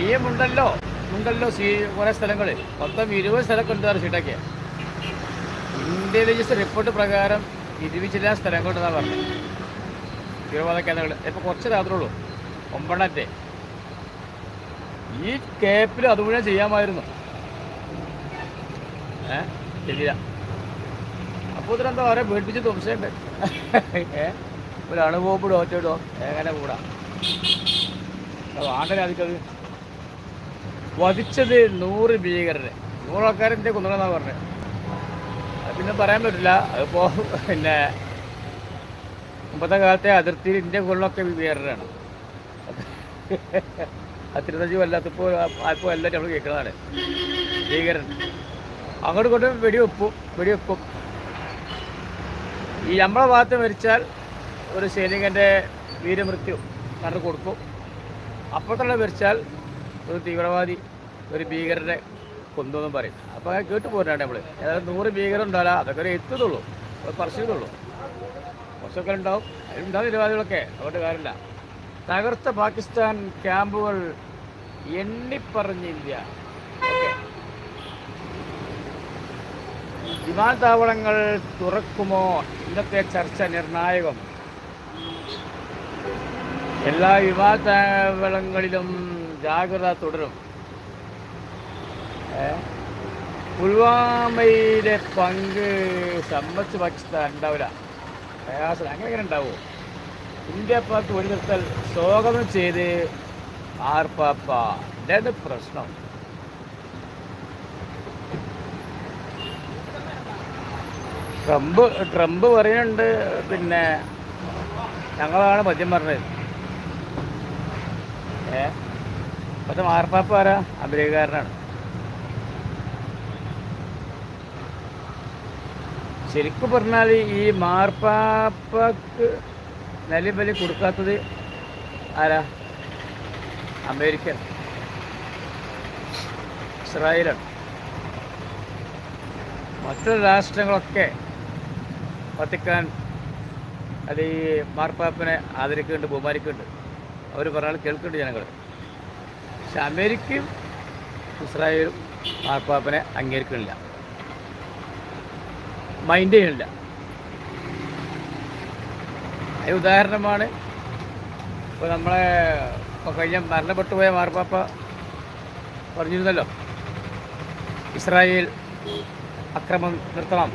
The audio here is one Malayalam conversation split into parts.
നിയമുണ്ടല്ലോ. ഉണ്ടല്ലോ സീ കുറേ സ്ഥലങ്ങൾ മൊത്തം ഇരുപത് സ്ഥലമൊക്കെ ഉണ്ട് സീറ്റൊക്കെ ഇന്റലിജൻസ് റിപ്പോർട്ട് പ്രകാരം ഇരുപത്തില്ല സ്ഥലങ്ങളുണ്ടെന്നാണ് പറഞ്ഞത് തീവ്രവാദ കേന്ദ്രങ്ങൾ ഇപ്പോൾ കുറച്ച് രാത്രി ഉള്ളൂ ഒമ്പണ്ണത്തെ ഈ കേപ്പിൽ അതുമുഴുവൻ ചെയ്യാമായിരുന്നു. ഏ? ശരിയില്ല അപ്പോൾ ഇതിലെന്താ അവരെ പേടിപ്പിച്ച് തുറച്ചുണ്ട് ഏ? ഒരു അണുബോബിടോ ഒറ്റയിടോ എങ്ങനെ കൂടാ അത് അതിക്കത് വധിച്ചത് നൂറ് ഭീകരരെ. നൂറ് ആൾക്കാരെന്റെ കൊന്നുകളെന്നാണ് പറഞ്ഞത് അത് പിന്നെ പറയാൻ പറ്റില്ല. അതിപ്പോൾ പിന്നെ മുമ്പത്തെ കാലത്തെ അതിർത്തിയിൽ ഇന്ത്യ കൊള്ളൊക്കെ ഭീകരരാണ്. അതിരുന്നജി വല്ലാത്തപ്പോൾ ആർക്കും എല്ലാം നമ്മൾ കേൾക്കുന്നതാണ് ഭീകരൻ. അങ്ങോട്ട് കൊണ്ട് വെടിവെപ്പും വെടിവെപ്പും. ഈ നമ്മളെ ഭാഗത്ത് മരിച്ചാൽ ഒരു സൈനികന്റെ വീരമൃത്യു കണ്ടു കൊടുക്കും. അപ്പുറത്തുള്ള മരിച്ചാൽ ഒരു തീവ്രവാദി ഒരു ഭീകരനെ കൊന്നെന്നും പറയും. അപ്പോൾ കേട്ട് പോരാണ് നമ്മൾ ഏതായാലും നൂറ് ഭീകരം ഉണ്ടാവില്ല അതൊക്കെ ഒരു എത്തുന്നുള്ളൂ. പറശ്ശിന്നുള്ളൂ കുറച്ചൊക്കെ ഉണ്ടാവും. അതിലുണ്ടാവും നിരവാദികളൊക്കെ അതുകൊണ്ട് കാര്യമില്ല. തകർത്ത പാകിസ്ഥാൻ ക്യാമ്പുകൾ എണ്ണിപ്പറഞ്ഞ ഇന്ത്യ. വിമാനത്താവളങ്ങൾ തുറക്കുമോ? ഇന്നത്തെ ചർച്ച നിർണായകം. എല്ലാ വിമാനത്താവളങ്ങളിലും ജാഗ്രത തുടരും? പുൽവാമയിലെ പങ്ക് സമ്മതിച്ച് പാകിസ്ഥാൻ ഉണ്ടാവില്ല. പ്രയാസം. അങ്ങനെ എങ്ങനെ ഉണ്ടാവുമോ ഇന്ത്യ ഭാഗത്ത് ഒരു നിർത്തൽ സ്വാഗതം ചെയ്ത് ആർപ്പാപ്പ. ഇതാണ് പ്രശ്നം? ട്രംപ് ട്രംപ് പറയുന്നുണ്ട് പിന്നെ ഞങ്ങളാണ് മദ്യം പറഞ്ഞത്. ഏ? പക്ഷെ മാർപ്പാപ്പ ആരാ? അഭിനയകാരനാണ്. ശരിക്കും പറഞ്ഞാൽ ഈ മാർപ്പാപ്പക്ക് നിലബലി കൊടുക്കാത്തത് ആരാ? അമേരിക്കൻ. ഇസ്രായേലാണ്. മറ്റു രാഷ്ട്രങ്ങളൊക്കെ വത്തിക്കാൻ അത് ഈ മാർപ്പാപ്പിനെ ആദരിക്കുന്നുണ്ട് ബഹുമാനിക്കുന്നുണ്ട്. അവർ പറഞ്ഞാൽ കേൾക്കുന്നുണ്ട് ജനങ്ങൾ പക്ഷെ അമേരിക്കയും ഇസ്രായേലും മാർപ്പാപ്പനെ അംഗീകരിക്കുന്നില്ല മൈൻഡ് ചെയ്യണില്ല അതിന് ഉദാഹരണമാണ് ഇപ്പോൾ നമ്മളെ ഇപ്പോൾ കഴിഞ്ഞ മരണപ്പെട്ടു പോയ മാർപ്പാപ്പ പറഞ്ഞിരുന്നല്ലോ. ഇസ്രായേൽ അക്രമം നിർത്തണം.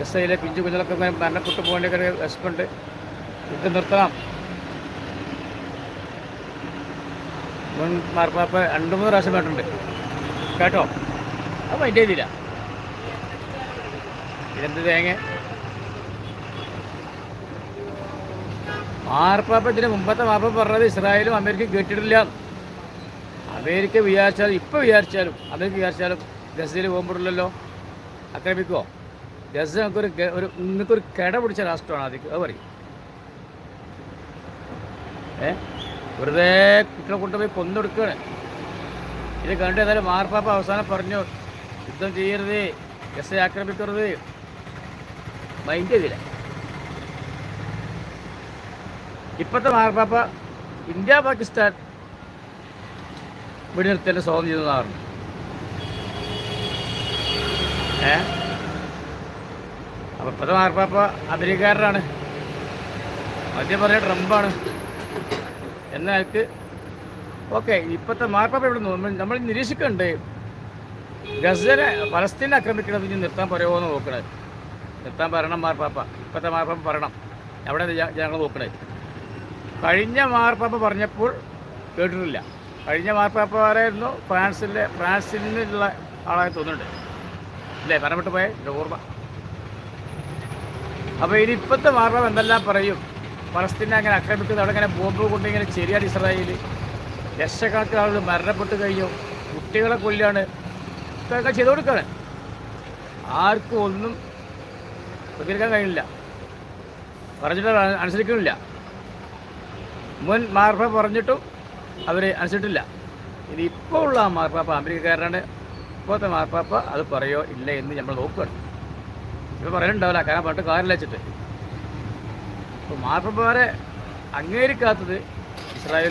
ഗസയിലെ പിഞ്ചു കുഞ്ഞുങ്ങളൊക്കെ മരണപ്പെട്ടു പോകേണ്ട വിശപ്പുണ്ട്. ഇത് നിർത്തണം. മുൻ മാർപ്പാപ്പ രണ്ട് മൂന്ന് പ്രാവശ്യം കേട്ടിട്ടുണ്ട്. കേട്ടോ? അത് മൈൻഡ് ചെയ്തില്ല. ഇതെന്ത് തേങ്ങ? മാർപ്പാപ്പ ഇതിന് മുമ്പത്തെ മാർപ്പാപ്പ പറഞ്ഞത് ഇസ്രായേലും അമേരിക്കയും കേട്ടിട്ടില്ല. അമേരിക്ക വിചാരിച്ചാലും ഇപ്പം വിചാരിച്ചാലും അമേരിക്ക വിചാരിച്ചാലും ഗസയിൽ പോകുമ്പോഴല്ലോ ആക്രമിക്കുമോ ഗസ നമുക്കൊരു ഒരു നിങ്ങൾക്കൊരു കിട പിടിച്ച രാഷ്ട്രമാണ് അത് അത് പറയും. ഏ? വെറുതെ കുട്ടികളെ കൊണ്ടുപോയി കൊന്നെടുക്കുകയാണ്. ഇത് കണ്ട് എന്നാലും മാർപ്പാപ്പ അവസാനം പറഞ്ഞു യുദ്ധം ചെയ്യരുത് എസ് ഐ ആക്രമിക്കരുത്. മൈൻഡ് ചെയ്തില്ല. ഇപ്പോഴത്തെ മാർപ്പാപ്പ ഇന്ത്യ പാകിസ്ഥാൻ വെടിനിർത്തലിന് സ്വാഗതം പറഞ്ഞു ഏ? അപ്പം ഇപ്പോഴത്തെ മാർപ്പാപ്പ അമേരിക്കാരനാണ് മധ്യം പറഞ്ഞ ട്രംപാണ്. എന്നയാൾക്ക് ഓക്കെ ഇപ്പോഴത്തെ മാർപ്പാപ്പ ഇവിടെ നമ്മൾ നമ്മൾ നിരീക്ഷിക്കുന്നുണ്ട് ഗസനെ പലസ്തീനെ ആക്രമിക്കണത് ഇനി നിർത്താൻ പറയുമോ എന്ന് നോക്കണേ. നിർത്താൻ പറയണം മാർപ്പാപ്പ. ഇപ്പോഴത്തെ മാർപ്പാപ്പ പറയണം. അവിടെ ജനങ്ങൾ നോക്കണേ. കഴിഞ്ഞ മാർപ്പാപ്പ പറഞ്ഞപ്പോൾ കേട്ടിട്ടില്ല. കഴിഞ്ഞ മാർപ്പാപ്പ ആരായിരുന്നു ഫ്രാൻസിലെ ഫ്രാൻസിൽ നിന്നുള്ള ആളായി തോന്നുന്നുണ്ട്. ഇല്ലേ? മരണപ്പെട്ടു പോയേ ഓർമ്മ അപ്പോൾ ഇനി ഇപ്പോഴത്തെ മാർപ്പാപ്പ എന്തെല്ലാം പറയും? പലസ്തീനെ അങ്ങനെ ആക്രമിക്കുന്നത് അവിടെ ഇങ്ങനെ ബോംബ് കൊണ്ട് ഇങ്ങനെ ശരിയാണ് ഇസ്രായേൽ ലക്ഷക്കണക്കിന് ആളുകൾ മരണപ്പെട്ട് കഴിഞ്ഞു. കുട്ടികളെ കൊല്ലാണ് ഇതൊക്കെ ചെയ്തു കൊടുക്കുകയാണ്. ആർക്കും ഒന്നും പ്രതികരിക്കാൻ കഴിയില്ല പറഞ്ഞിട്ട് അനുസരിക്കുന്നില്ല. മുൻ മാർഫ പറഞ്ഞിട്ടും അവർ അനുസരിച്ചിട്ടില്ല. ഇനി ഇപ്പോൾ ഉള്ള ആ മാർപ്പാപ്പ അമേരിക്കക്കാരനാണ്. ഇപ്പോഴത്തെ മാർപ്പാപ്പ അത് പറയോ ഇല്ല എന്ന് നമ്മൾ നോക്കുകയാണ്. ഇപ്പോൾ പറയുന്നുണ്ടാവില്ല. കാരണം പറഞ്ഞിട്ട് കാറിൽ വെച്ചിട്ട്. അപ്പോൾ മാർപ്പാപ്പമാരെ അംഗീകരിക്കാത്തത് ഇസ്രായേൽ